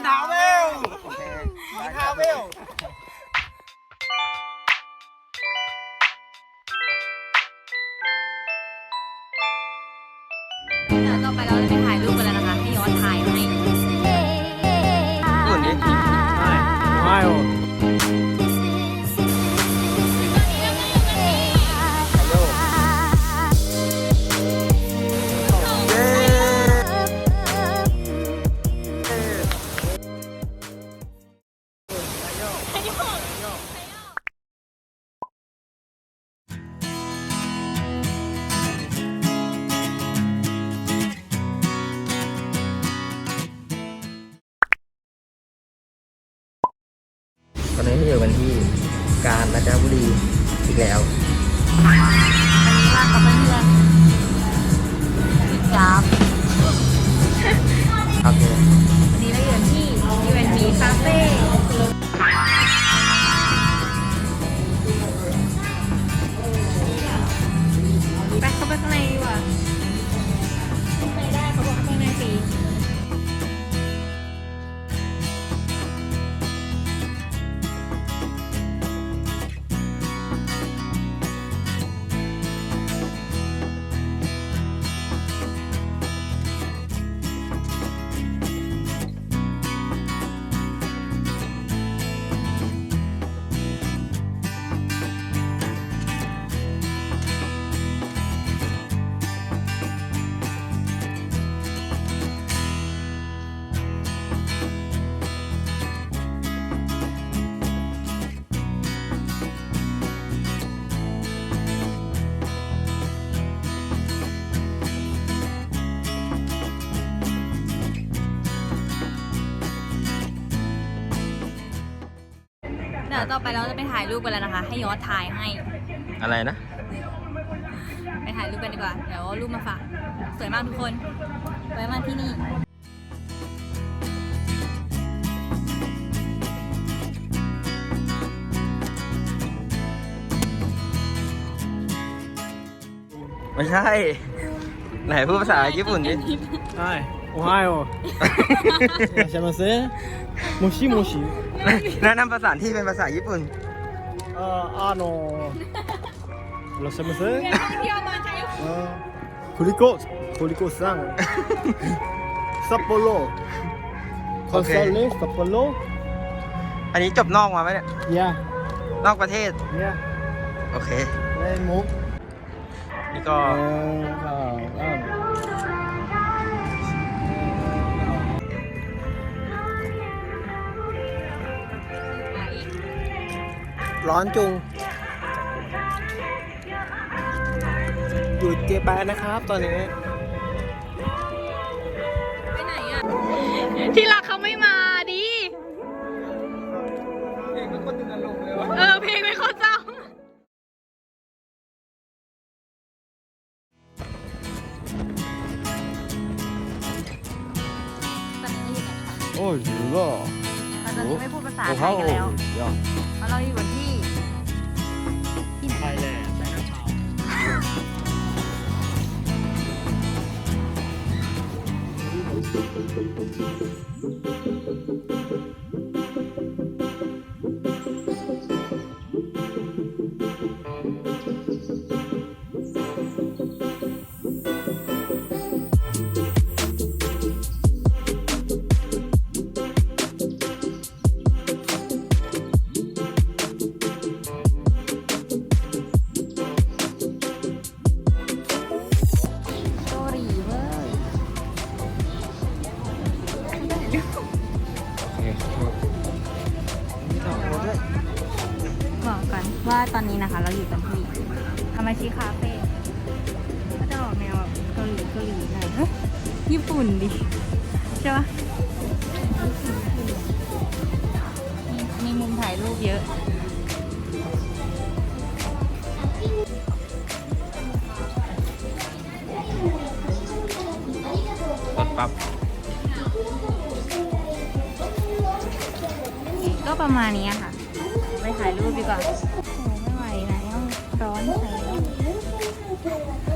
ันทาวเวลมีทาวเวลเดี๋ยวต่อไปเราจะไปถ่ายรูปกันแล้วนะ เราอยู่กันที่กาญจนบุรีอีกแล้ววันนี้มากับเพื่อนๆจับโอเควันนี้เราอยู่ที่ UNB Cafe ดี๋ยวต่อไปเราจะไปถ่ายรูปกันแล้วนะคะ ให้ย้อนถ่ายให้ อะไรนะ ไปถ่ายรูปกันดีกว่า เดี๋ยวเอารูปมาฝาก สวยมากทุกคน ไว้มาที่นี่ ไม่ใช่ ไหนพูดภาษาญี่ปุ่นดิไม่ โอ้ไฮโอใช่ไหมเซ่โมชิโมชิแนะนำภาษาที่เป็นภาษาญี่ปุ่น เอ่ออาโนเราใช่ไหมเซ่เอ่อคุริโกะคุริโกะซังซัปโปโรคอนซาเลสซัปโปโรอันนี้จบนอกมาไหมเนี่ยยานอกประเทศยาโอเคเล่นมุกนี่ก็ ร้อนจุง อยู่เจแปนนะครับ ตอนนี้ไปไหนอะที่รักเขาไม่มาดิเออ เพลงไม่เข้าเศร้าตอนนี้เราอยู่ไหนคะโอ้ยอยู่ก็เราตอนนี้ไม่พูดภาษาโอ้ไทเขายกันโอ้แล้วยอเพราะเราอยู่ที่ ไทยแลนด์ไชน่าทาว ตอนนี้นะคะ เราอยู่กันที่ทามาชิคาเฟ่ก็จะออกแนวแบบเกาหลีเกาหลีหน่อยเฮ้ยญี่ปุ่นดิใช่ปะมีมีมุมถ่ายรูปเยอะกดปั๊บก็ประมาณนี้ค่ะ ไปถ่ายรูปดีกว่า Thank you.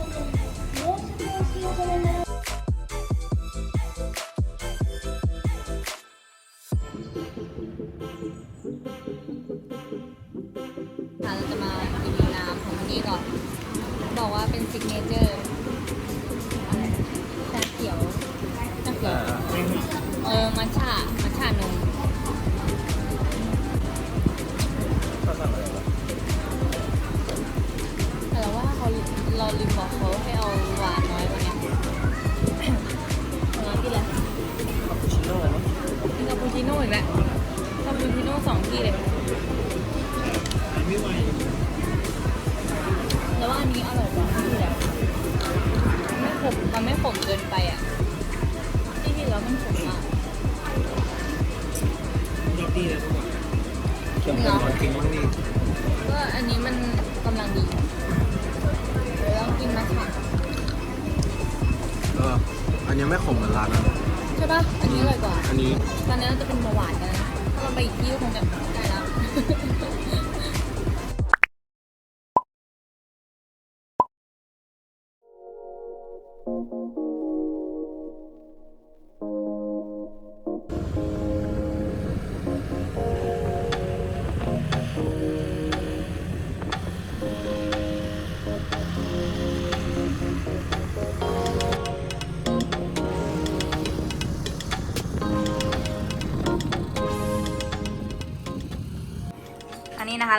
เรา อันนี้ไม่ขมเหมือนร้านนั้นใช่ปะอันนี้อร่อยกว่าอันนี้ ตอนนี้เราจะเป็นเบาหวานกันนะถ้าเราไปอีกที่ก็คงแบบได้แล้ว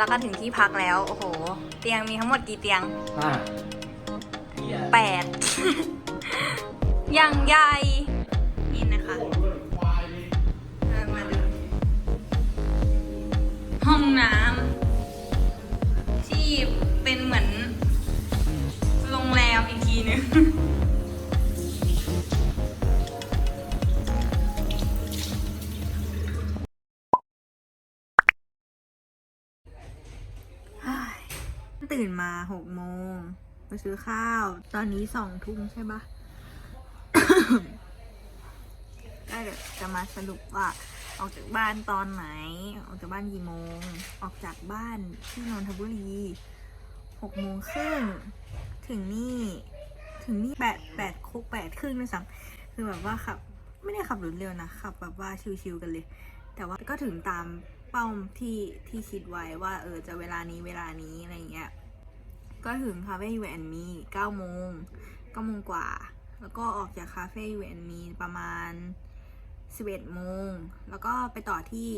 แล้วก็ถึงที่พักแล้ว โอ้โห เตียงมีทั้งหมดกี่เตียงห้าแปด อย่างใหญ่นี่นะคะเดินมาดูห้องน้ำที่เป็นเหมือนโรงแรมอีกทีหนึง นมาหกโมงไปซื้อข้าว ตอนนี้สองทุ่มใช่ปะก็เดี๋ยวจะมาสรุปว่า ออกจากบ้านตอนไหน ออกจากบ้านกี่โมง ออกจากบ้านที่นนทบุรีหกโมงครึ่งถึงนี่ถึงนี่แปดแปดโคกแปดครึ่งด้วยซ้ำคือแบบว่าขับ ไม่ได้ขับรถเร็วนะขับแบบว่าชิวๆกันเลย แต่ว่าก็ถึงตามเป้าที่ที่คิดไว้ว่า เออจะเวลานี้เวลานี้อะไรเงี้ย ก็ถึงคาเฟ่ยูแอนมีเก้าโมงเก้าโมงกว่า แล้วก็ออกจากคาเฟ่ยูแอนมีประมาณสิบเอ็ดโมง แล้วก็ไปต่อที่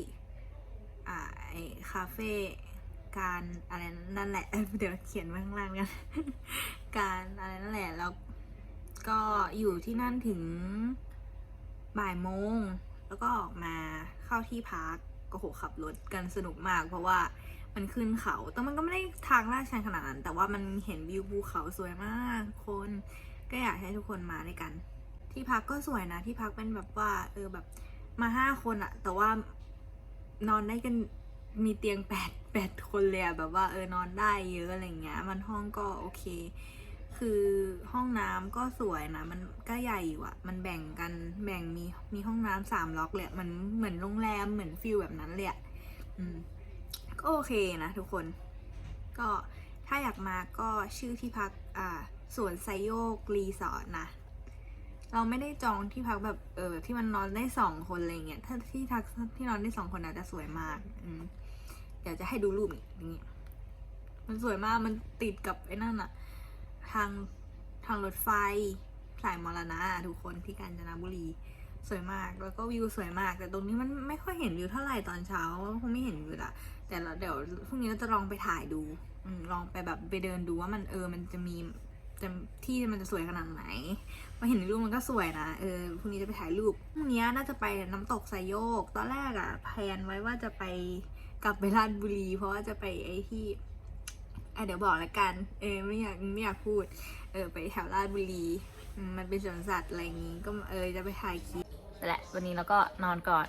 อ่าไอคาเฟ่การอะไรนั่นแหละ เดี๋ยวเขียนไว้ข้างล่างกันการอะไรนั่นแหละ แล้วก็อยู่ที่นั่นถึงบ่ายโมง แล้วก็ออกมาเข้าที่พักก็โหขับรถกันสนุกมากเพราะว่า มันขึ้นเขา แต่มันก็ไม่ได้ทางลาดชันขนาดนั้น แต่ว่ามันเห็นวิวภูเขาสวยมาก คนก็อยากให้ทุกคนมาด้วยกัน ที่พักก็สวยนะ ที่พักเป็นแบบว่าเออแบบมาห้าคนอะแต่ว่านอนได้กันมีเตียงแปดแปดคนเลยอะแบบว่าเออนอนได้เยอะอะไรเงี้ย มันห้องก็โอเค คือห้องน้ำก็สวยนะ มันก็ใหญ่อยู่อะมันแบ่งกันแบ่งมีมีห้องน้ำสามล็อกเลยเหมือนเหมือนโรงแรมเหมือนฟิลแบบนั้นเลยอะอืม ก็โอเคนะทุกคน ก็ถ้าอยากมาก็ชื่อที่พักอ่าสวนไซโยกรีสอร์ทนะ เราไม่ได้จองที่พักแบบเออที่มันนอนได้สองคนอะไรเงี้ย ถ้าที่ทักที่นอนได้สองคนอาจจะสวยมาก อืมเดี๋ยวจะให้ดูรูปอีกอย่างงี้มันสวยมาก มันติดกับไอ้นั่นอะทางทางรถไฟสายมรณะทุกคนที่กาญจนบุรีสวยมากแล้วก็วิวสวยมาก แต่ตรงนี้มันไม่ค่อยเห็นวิวเท่าไหร่ตอนเช้าคงไม่เห็นวิวละ แต่เราเดี๋ยวพรุ่งนี้เราจะลองไปถ่ายดูอลองไปแบบไปเดินดูว่ามันเออมันจะมีจะที่มันจะสวยขนาดไหนมาเห็นในรูปมันก็สวยนะเออพรุ่งนี้จะไปถ่ายรูปพรุ่งนี้น่าจะไปน้ำตกไซโยก ตอนแรกอะแพลนไว้ว่าจะไปกลับไปราชบุรี เพราะว่าจะไปไอ้ที่อะเดี๋ยวบอกละกัน เออไม่อยากไม่อยากพูด เออไปแถวราชบุรีมมันเป็นสวนสัตว์อะไรอย่างงี้ ก็เออจะไปถ่ายคลิปแหละวันนี้เราก็นอนก่อน